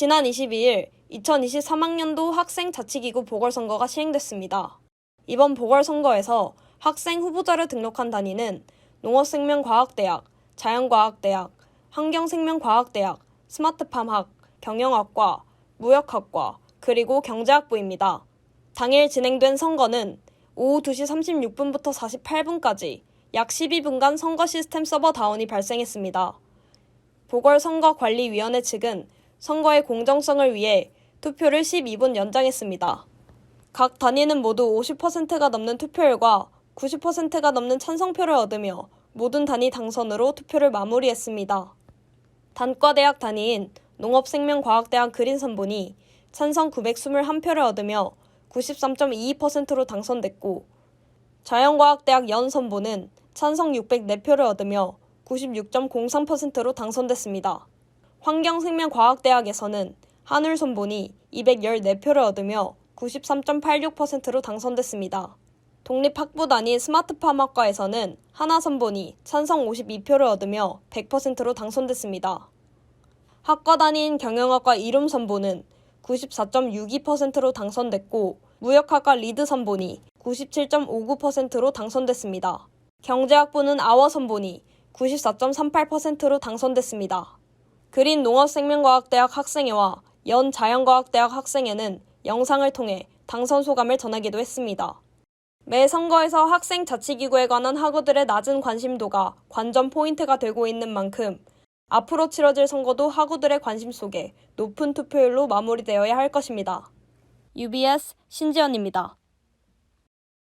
지난 22일 2023학년도 학생 자치기구 보궐선거가 시행됐습니다. 이번 보궐선거에서 학생 후보자를 등록한 단위는 농업생명과학대학, 자연과학대학, 환경생명과학대학, 스마트팜학, 경영학과, 무역학과, 그리고 경제학부입니다. 당일 진행된 선거는 오후 2시 36분부터 48분까지 약 12분간 선거 시스템 서버 다운이 발생했습니다. 보궐선거관리위원회 측은 선거의 공정성을 위해 투표를 12분 연장했습니다. 각 단위는 모두 50%가 넘는 투표율과 90%가 넘는 찬성표를 얻으며 모든 단위 당선으로 투표를 마무리했습니다. 단과대학 단위인 농업생명과학대학 그린선본이 찬성 921표를 얻으며 93.22%로 당선됐고 자연과학대학 연선본은 찬성 604표를 얻으며 96.03%로 당선됐습니다. 환경생명과학대학에서는 한울선본이 214표를 얻으며 93.86%로 당선됐습니다. 독립학부단위 스마트팜학과에서는 하나선본이 찬성 52표를 얻으며 100%로 당선됐습니다. 학과 단위인 경영학과 이름선본은 94.62%로 당선됐고 무역학과 리드선본이 97.59%로 당선됐습니다. 경제학부는 아워선본이 94.38%로 당선됐습니다. 그린 농업생명과학대학 학생회와 연 자연과학대학 학생회는 영상을 통해 당선 소감을 전하기도 했습니다. 매 선거에서 학생 자치기구에 관한 학우들의 낮은 관심도가 관전 포인트가 되고 있는 만큼 앞으로 치러질 선거도 학우들의 관심 속에 높은 투표율로 마무리되어야 할 것입니다. UBS 신지연입니다.